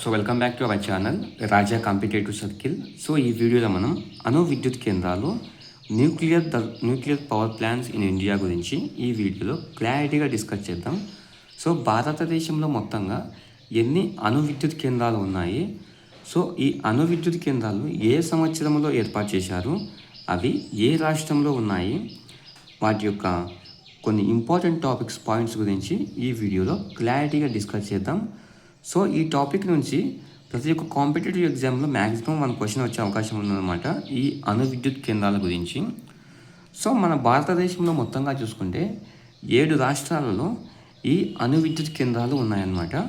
So welcome back to our channel Raja competitive circle so ఈ వీడియోలో మనం అణు విద్యుత్ కేంద్రాలు nuclear the nuclear power plants in India గురించి ఈ వీడియోలో క్లారిటీగా డిస్కస్ చేద్దాం. సో భారతదేశంలో మొత్తంగా ఎన్ని అణు విద్యుత్ కేంద్రాలు ఉన్నాయి? సో ఈ అణు విద్యుత్ కేంద్రాలు ఏ సంవత్సరంలో ఏర్పాటు చేశారు? అవి ఏ రాష్ట్రంలో ఉన్నాయి? వాటి యొక్క కొన్ని ఇంపార్టెంట్ టాపిక్స్ పాయింట్స్ గురించి ఈ వీడియోలో క్లారిటీగా డిస్కస్ చేద్దాం. సో ఈ టాపిక్ నుంచి ప్రతి ఒక్క కాంపిటేటివ్ ఎగ్జామ్లో మ్యాక్సిమం మన క్వశ్చన్ వచ్చే అవకాశం ఉందన్నమాట. ఈ అణు విద్యుత్ కేంద్రాల గురించి. సో మన భారతదేశంలో మొత్తంగా చూసుకుంటే ఏడు రాష్ట్రాలలో ఈ అణు విద్యుత్ కేంద్రాలు ఉన్నాయన్నమాట.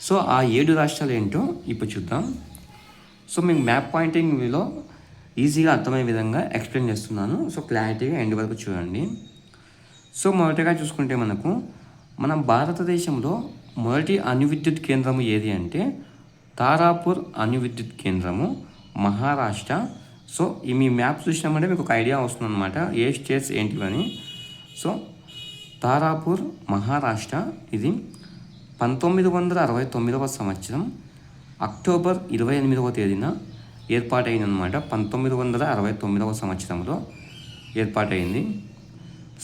సో ఆ ఏడు రాష్ట్రాలు ఏంటో ఇప్పుడు చూద్దాం. సో మీకు మ్యాప్ పాయింటింగ్లో ఈజీగా అర్థమయ్యే విధంగా ఎక్స్ప్లెయిన్ చేస్తున్నాను. సో క్లారిటీగా ఎండ్ వరకు చూడండి. సో మొదటగా చూసుకుంటే మనకు మన భారతదేశంలో మొదటి అణువిద్యుత్ కేంద్రము ఏది అంటే తారాపూర్ అణువిద్యుత్ కేంద్రము మహారాష్ట్ర. సో ఈ మీ మ్యాప్ చూసినామంటే మీకు ఒక ఐడియా వస్తుంది అనమాట ఏ స్టేట్స్ ఏంటివని సో తారాపూర్ మహారాష్ట్ర ఇది పంతొమ్మిది వందల అరవై తొమ్మిదవ సంవత్సరం అక్టోబర్ ఇరవై ఎనిమిదవ తేదీన ఏర్పాటైందనమాట పంతొమ్మిది వందల అరవై తొమ్మిదవ సంవత్సరంలో ఏర్పాటైంది.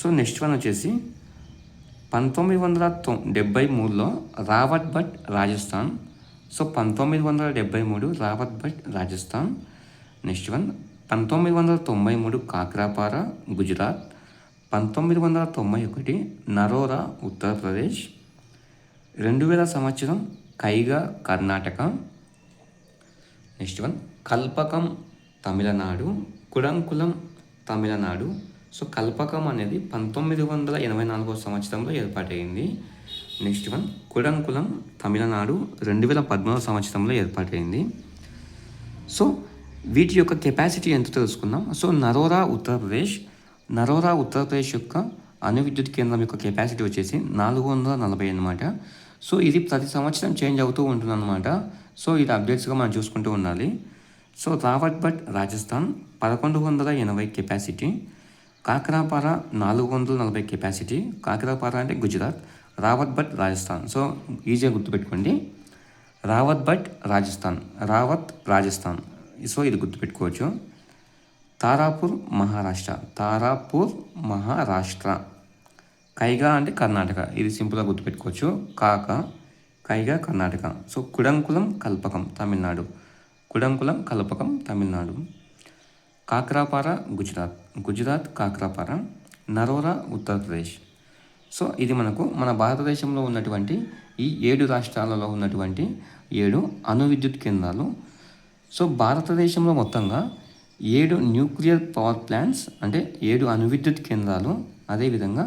సో నెక్స్ట్ వన్ వచ్చేసి పంతొమ్మిది వందల తొ డెబ్బై మూడులో రావత్ భట్ రాజస్థాన్. సో పంతొమ్మిది వందల డెబ్బై మూడు రావత్ భట్ రాజస్థాన్. నెక్స్ట్ వన్ పంతొమ్మిది వందల తొంభై మూడు కాక్రాపార గుజరాత్. పంతొమ్మిది వందల తొంభై ఒకటి నరోరా ఉత్తరప్రదేశ్. రెండు వేల సంవత్సరం Kaiga Karnataka. Next one Kalpakkam Tamil Nadu Kudankulam Tamil Nadu. So Kalpakkam అనేది పంతొమ్మిది వందల ఎనభై నాలుగో సంవత్సరంలో ఏర్పాటైంది. నెక్స్ట్ వన్ కుడంకులం తమిళనాడు రెండు వేల పద్నాలుగు సంవత్సరంలో ఏర్పాటైంది. సో వీటి యొక్క కెపాసిటీ ఎంత తెలుసుకుందాం. సో నరోరా ఉత్తరప్రదేశ్ నరోరా ఉత్తరప్రదేశ్ యొక్క అణు విద్యుత్ కేంద్రం యొక్క కెపాసిటీ వచ్చేసి నాలుగు వందల నలభై అనమాట సో ఇది ప్రతి సంవత్సరం చేంజ్ అవుతూ ఉంటుందన్నమాట. సో ఇది అప్డేట్స్గా మనం చూసుకుంటూ ఉండాలి. సో రావట్ భట్ రాజస్థాన్ పదకొండు వందల ఎనభై కెపాసిటీ కాకరాపార నాలుగు వందల నలభై కెపాసిటీ కాకరాపార అంటే గుజరాత్ రావత్ భట్ రాజస్థాన్. సో ఈజీగా గుర్తుపెట్టుకోండి. రావత్ భట్ రాజస్థాన్ రావత్ రాజస్థాన్. సో ఇది గుర్తుపెట్టుకోవచ్చు. తారాపూర్ మహారాష్ట్ర తారాపూర్ మహారాష్ట్ర. కైగా అంటే కర్ణాటక ఇది సింపుల్గా గుర్తుపెట్టుకోవచ్చు. కాక కైగా కర్ణాటక. సో కుడంకులం కల్పకం తమిళనాడు. కుడంకులం కల్పకం తమిళనాడు. కాక్రాపార గుజరాత్. గుజరాత్ కాక్రాపార నరోరా ఉత్తరప్రదేశ్ సో ఇది మనకు మన భారతదేశంలో ఉన్నటువంటి ఈ ఏడు రాష్ట్రాలలో ఉన్నటువంటి ఏడు అణు విద్యుత్ కేంద్రాలు. సో భారతదేశంలో మొత్తంగా ఏడు న్యూక్లియర్ పవర్ ప్లాంట్స్ అంటే ఏడు అణు విద్యుత్ కేంద్రాలు. అదేవిధంగా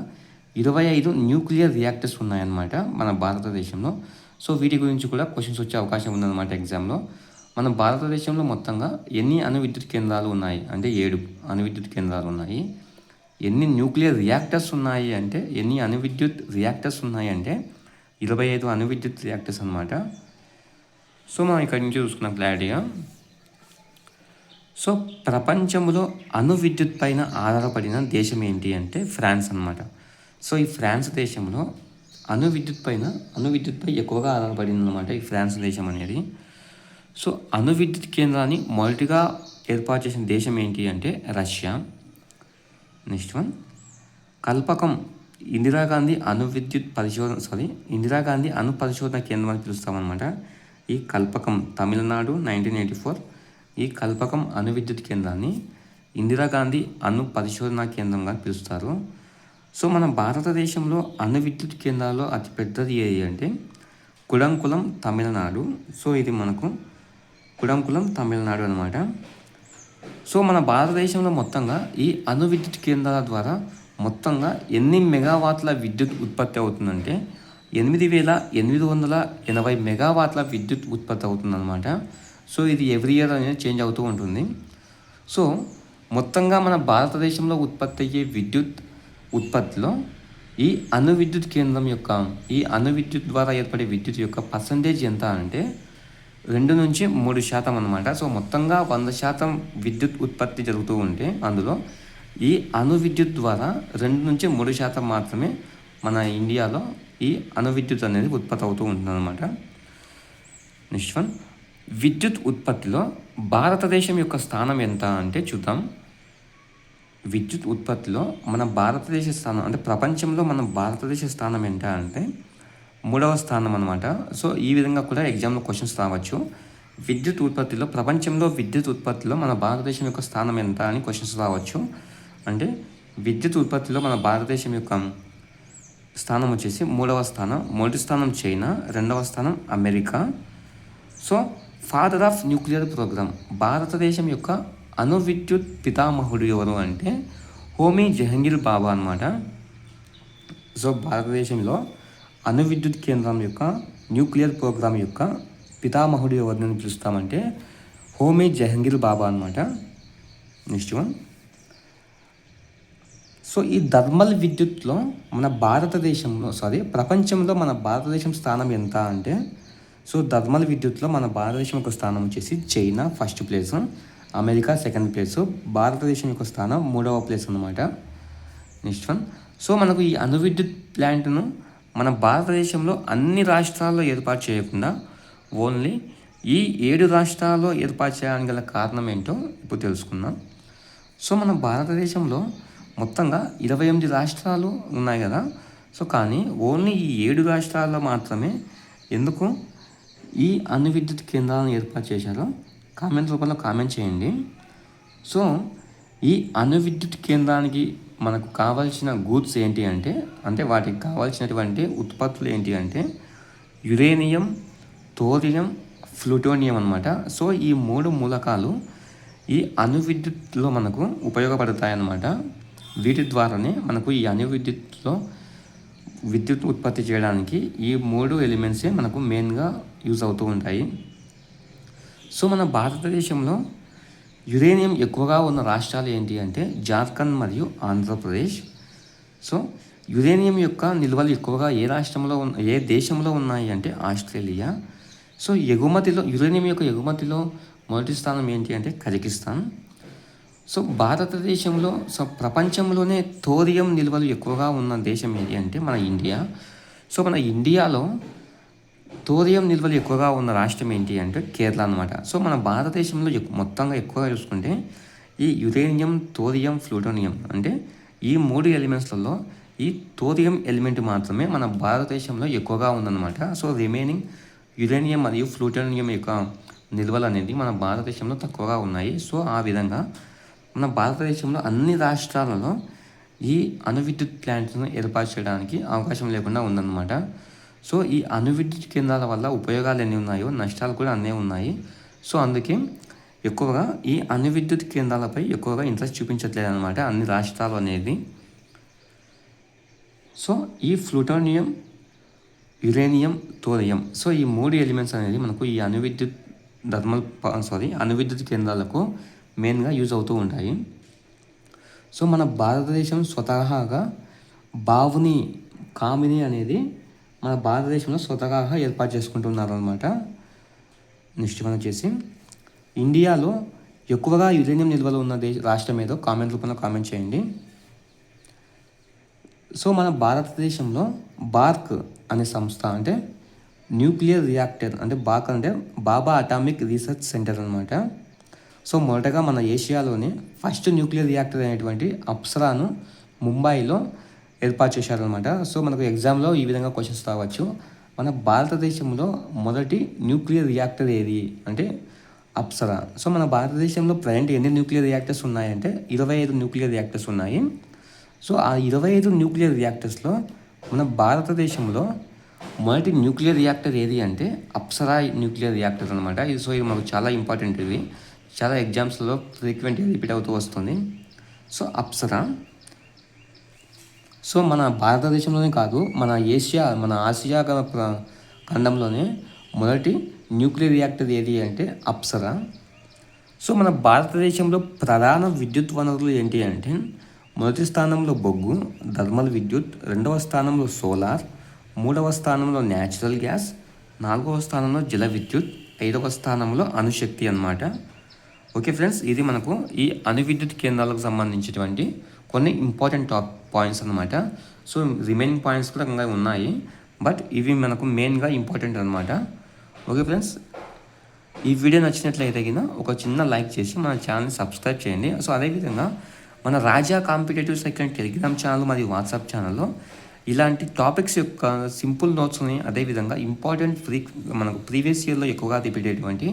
ఇరవై ఐదు న్యూక్లియర్ రియాక్టర్స్ ఉన్నాయన్నమాట మన భారతదేశంలో. సో వీటి గురించి కూడా క్వశ్చన్స్ వచ్చే అవకాశం ఉందన్నమాట ఎగ్జామ్లో. మన భారతదేశంలో మొత్తంగా ఎన్ని అణు విద్యుత్ కేంద్రాలు ఉన్నాయి? అంటే ఏడు అణు విద్యుత్ కేంద్రాలు ఉన్నాయి. ఎన్ని న్యూక్లియర్ రియాక్టర్స్ ఉన్నాయి అంటే ఎన్ని అణు విద్యుత్ రియాక్టర్స్ ఉన్నాయి అంటే ఇరవై ఐదు అణు విద్యుత్ రియాక్టర్స్ అనమాట సో మనం ఇక్కడి నుంచి చూసుకున్న క్లారిటీగా సో ప్రపంచంలో అణు విద్యుత్ పైన ఆధారపడిన దేశం ఏంటి అంటే ఫ్రాన్స్ అనమాట సో ఈ ఫ్రాన్స్ దేశంలో అణు విద్యుత్ పైన అణు విద్యుత్పై ఎక్కువగా ఆధారపడింది అనమాట ఈ ఫ్రాన్స్ దేశం అనేది. సో అణు విద్యుత్ కేంద్రాన్ని మొదటిగా ఏర్పాటు చేసిన దేశం ఏంటి అంటే Russia. Next one. Kalpakkam Indira Gandhi అణు విద్యుత్ పరిశోధన సారీ ఇందిరాగాంధీ అణు పరిశోధన కేంద్రం అని పిలుస్తామన్నమాట. ఈ Kalpakkam Tamil Nadu nineteen eighty four. ఈ కల్పకం అణు విద్యుత్ కేంద్రాన్ని ఇందిరాగాంధీ అణు పరిశోధన కేంద్రంగా పిలుస్తారు. సో మన భారతదేశంలో అణు విద్యుత్ కేంద్రాల్లో అతి పెద్దది ఏది అంటే కుడంకులం తమిళనాడు. సో ఇది మనకు కుడంకులం తమిళనాడు అనమాట సో మన భారతదేశంలో మొత్తంగా ఈ అణు విద్యుత్ కేంద్రాల ద్వారా మొత్తంగా ఎన్ని మెగావాట్ల విద్యుత్ ఉత్పత్తి అవుతుందంటే ఎనిమిది వేల ఎనిమిది వందల ఎనభై మెగావాట్ల విద్యుత్ ఉత్పత్తి అవుతుందన్నమాట. సో ఇది ఎవ్రీ ఇయర్ అనేది చేంజ్ అవుతూ ఉంటుంది. సో మొత్తంగా మన భారతదేశంలో ఉత్పత్తి అయ్యే విద్యుత్ ఉత్పత్తిలో ఈ అణు విద్యుత్ కేంద్రం యొక్క ఈ అణు విద్యుత్ ద్వారా ఏర్పడే విద్యుత్ యొక్క పర్సంటేజ్ ఎంత అంటే రెండు నుంచి మూడు శాతం అనమాట సో మొత్తంగా వంద శాతం విద్యుత్ ఉత్పత్తి జరుగుతూ ఉంటే అందులో ఈ అణు విద్యుత్ ద్వారా రెండు నుంచి మూడు శాతం మాత్రమే మన ఇండియాలో ఈ అణు విద్యుత్ అనేది ఉత్పత్తి అవుతూ ఉంటుంది అనమాట నెక్స్ట్ వన్. విద్యుత్ ఉత్పత్తిలో భారతదేశం యొక్క స్థానం ఎంత అంటే చూద్దాం. విద్యుత్ ఉత్పత్తిలో మన భారతదేశ స్థానం అంటే ప్రపంచంలో మన భారతదేశ స్థానం ఎంత అంటే మూడవ స్థానం అనమాట సో ఈ విధంగా కూడా ఎగ్జామ్లో క్వశ్చన్స్ రావచ్చు. విద్యుత్ ఉత్పత్తిలో ప్రపంచంలో విద్యుత్ ఉత్పత్తిలో మన భారతదేశం యొక్క స్థానం ఎంత అని క్వశ్చన్స్ రావచ్చు. అంటే విద్యుత్ ఉత్పత్తిలో మన భారతదేశం యొక్క స్థానం వచ్చేసి మూడవ స్థానం మొదటి స్థానం చైనా రెండవ స్థానం America. So father of nuclear program భారతదేశం యొక్క అణు విద్యుత్ పితామహుడు ఎవరు అంటే హోమీ జహంగీర్ బాబా అనమాట సో భారతదేశంలో అణు విద్యుత్ కేంద్రం యొక్క న్యూక్లియర్ ప్రోగ్రామ్ యొక్క పితామహుడు ఎవరిని పిలుస్తామంటే హోమీ జహంగీర్ బాబా అనమాట నెక్స్ట్ వన్ సో ఈ థర్మల్ విద్యుత్లో మన భారతదేశంలో సారీ ప్రపంచంలో మన భారతదేశం స్థానం ఎంత అంటే సో థర్మల్ విద్యుత్లో మన భారతదేశం యొక్క స్థానం వచ్చేసి China first place America second place భారతదేశం యొక్క స్థానం మూడవ ప్లేస్ అనమాట నెక్స్ట్ వన్ సో మనకు ఈ అణు విద్యుత్ ప్లాంట్ను మన భారతదేశంలో అన్ని రాష్ట్రాల్లో ఏర్పాటు చేయకుండా ఓన్లీ ఈ ఏడు రాష్ట్రాల్లో ఏర్పాటు చేయడానికి గల కారణం ఏంటో ఇప్పుడు తెలుసుకుందాం. సో మన భారతదేశంలో మొత్తంగా ఇరవై ఎనిమిది రాష్ట్రాలు ఉన్నాయి కదా. సో కానీ ఓన్లీ ఈ ఏడు రాష్ట్రాల్లో మాత్రమే ఎందుకు ఈ అణు విద్యుత్ కేంద్రాలను ఏర్పాటు చేశారో కామెంట్ రూపంలో కామెంట్ చేయండి. సో ఈ అణు విద్యుత్ కేంద్రానికి మనకు కావాల్సిన గూడ్స్ ఏంటి అంటే అంటే వాటికి కావాల్సినటువంటి ఉత్పత్తులు ఏంటి అంటే యురేనియం థోరియం ఫ్లూటోనియం అనమాట సో ఈ మూడు మూలకాలు ఈ అణు విద్యుత్లో మనకు ఉపయోగపడతాయి అన్నమాట వీటి ద్వారానే మనకు ఈ అణు విద్యుత్లో విద్యుత్ ఉత్పత్తి చేయడానికి ఈ మూడు ఎలిమెంట్సే మనకు మెయిన్గా యూజ్ అవుతూ ఉంటాయి. సో మన భారతదేశంలో యురేనియం ఎక్కువగా ఉన్న రాష్ట్రాలు ఏంటి అంటే జార్ఖండ్ మరియు ఆంధ్రప్రదేశ్. సో యురేనియం యొక్క నిల్వలు ఎక్కువగా ఏ రాష్ట్రంలో ఉన్న ఏ దేశంలో ఉన్నాయి అంటే ఆస్ట్రేలియా. సో ఎగుమతిలో యురేనియం యొక్క ఎగుమతిలో మొదటి స్థానం ఏంటి అంటే కజకిస్తాన్. సో భారతదేశంలో సో ప్రపంచంలోనే థోరియం నిల్వలు ఎక్కువగా ఉన్న దేశం ఏంటి అంటే మన ఇండియా. సో మన ఇండియాలో తూర్యం నిల్వలు ఎక్కువగా ఉన్న రాష్ట్రం ఏంటి అంటే కేరళ అనమాట సో మన భారతదేశంలో మొత్తంగా ఎక్కువగా చూసుకుంటే ఈ యురేనియం తోరియం ప్లూటోనియం అంటే ఈ మూడు ఎలిమెంట్స్లలో ఈ తోరియం ఎలిమెంట్ మాత్రమే మన భారతదేశంలో ఎక్కువగా ఉందన్నమాట. సో రిమైనింగ్ యురేనియం మరియు ఫ్లూటోనియం యొక్క నిల్వలు అనేది మన భారతదేశంలో తక్కువగా ఉన్నాయి. సో ఆ విధంగా మన భారతదేశంలో అన్ని రాష్ట్రాలలో ఈ అణు విద్యుత్ ప్లాంట్ను ఏర్పాటు చేయడానికి అవకాశం లేకుండా ఉందన్నమాట. సో ఈ అణువిద్యుత్ కేంద్రాల వల్ల ఉపయోగాలు ఎన్ని ఉన్నాయో నష్టాలు కూడా అన్నీ ఉన్నాయి. సో అందుకే ఎక్కువగా ఈ అణువిద్యుత్ కేంద్రాలపై ఎక్కువగా ఇంట్రెస్ట్ చూపించట్లేదు అనమాట అన్ని రాష్ట్రాలు అనేది. సో ఈ ఫ్లూటోనియం యురేనియం తోరియం సో ఈ మూడు ఎలిమెంట్స్ అనేది మనకు ఈ అణువిద్యుత్ థర్మల్ సారీ అణువిద్యుత్ కేంద్రాలకు మెయిన్గా యూజ్ అవుతూ ఉంటాయి. సో మన భారతదేశం స్వతహాగా బావుని కామిని అనేది మన భారతదేశంలో స్వతహాగా ఏర్పాటు చేసుకుంటున్నారు అనమాట నెక్స్ట్ మనం వచ్చేసి ఇండియాలో ఎక్కువగా యురేనియం నిల్వలు ఉన్న దేశ రాష్ట్రం ఏదో కామెంట్ రూపంలో కామెంట్ చేయండి. సో మన భారతదేశంలో బార్క్ అనే సంస్థ అంటే న్యూక్లియర్ రియాక్టర్ అంటే బార్క్ అంటే బాబా అటామిక్ రీసెర్చ్ సెంటర్ అనమాట సో మొదటగా మన ఏషియాలోనే ఫస్ట్ న్యూక్లియర్ రియాక్టర్ అనేటువంటి అప్సరాను ముంబైలో ఏర్పాటు చేశారనమాట సో మనకు ఎగ్జామ్లో ఈ విధంగా క్వశ్చన్స్ రావచ్చు. మన భారతదేశంలో మొదటి న్యూక్లియర్ రియాక్టర్ ఏది? అంటే అప్సరా. సో మన భారతదేశంలో ప్రజెంట్ ఎన్ని న్యూక్లియర్ రియాక్టర్స్ ఉన్నాయంటే ఇరవై ఐదు న్యూక్లియర్ రియాక్టర్స్ ఉన్నాయి. సో ఆ ఇరవై ఐదు న్యూక్లియర్ రియాక్టర్స్లో మన భారతదేశంలో మొదటి న్యూక్లియర్ రియాక్టర్ ఏది అంటే అప్సరా న్యూక్లియర్ రియాక్టర్ అనమాట ఇది సో ఇది మనకు చాలా ఇంపార్టెంట్ ఇది. చాలా ఎగ్జామ్స్లో ఫ్రీక్వెంట్గా రిపీట్ అవుతూ వస్తుంది. సో అప్సరా సో మన భారతదేశంలోనే కాదు మన ఏషియా మన ఆసియా ఖండంలోనే మొదటి న్యూక్లియర్ రియాక్టర్ ఏది అంటే అప్సరా. సో మన భారతదేశంలో ప్రధాన విద్యుత్ వనరులు ఏంటి అంటే మొదటి స్థానంలో బొగ్గు థర్మల్ విద్యుత్ రెండవ స్థానంలో సోలార్ మూడవ స్థానంలో న్యాచురల్ గ్యాస్ నాలుగవ స్థానంలో జల విద్యుత్ ఐదవ స్థానంలో అణుశక్తి అన్నమాట. ఓకే ఫ్రెండ్స్ ఇది మనకు ఈ అణు విద్యుత్ కేంద్రాలకు సంబంధించినటువంటి కొన్ని ఇంపార్టెంట్ టాప్ పాయింట్స్ అనమాట సో రిమైనింగ్ పాయింట్స్ కూడా ఇంకా ఉన్నాయి. బట్ ఇవి మనకు మెయిన్గా ఇంపార్టెంట్ అనమాట ఓకే ఫ్రెండ్స్ ఈ వీడియో నచ్చినట్లయితే కింద ఒక చిన్న లైక్ చేసి మన ఛానల్ని సబ్స్క్రైబ్ చేయండి. సో అదేవిధంగా మన Raja competitive second Telegram channel మరియు వాట్సాప్ ఛానల్లో ఇలాంటి టాపిక్స్ యొక్క సింపుల్ నోట్స్ని అదేవిధంగా ఇంపార్టెంట్ ప్రీ మనకు ప్రీవియస్ ఇయర్లో ఎక్కువగా రిపీటేటువంటి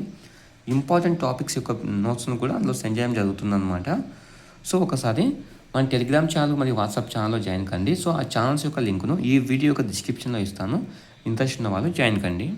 ఇంపార్టెంట్ టాపిక్స్ యొక్క నోట్స్ను కూడా అందులో సెండ్ చేయడం జరుగుతుందన్నమాట. సో ఒకసారి మన టెలిగ్రామ్ ఛానల్ మరియు వాట్సాప్ ఛానల్లో జాయిన్ కండి. సో ఆ ఛానల్స్ యొక్క లింక్ను ఈ వీడియో యొక్క డిస్క్రిప్షన్లో ఇస్తాను. ఇంట్రెస్ట్ ఉన్న వాళ్ళు జాయిన్ కండి.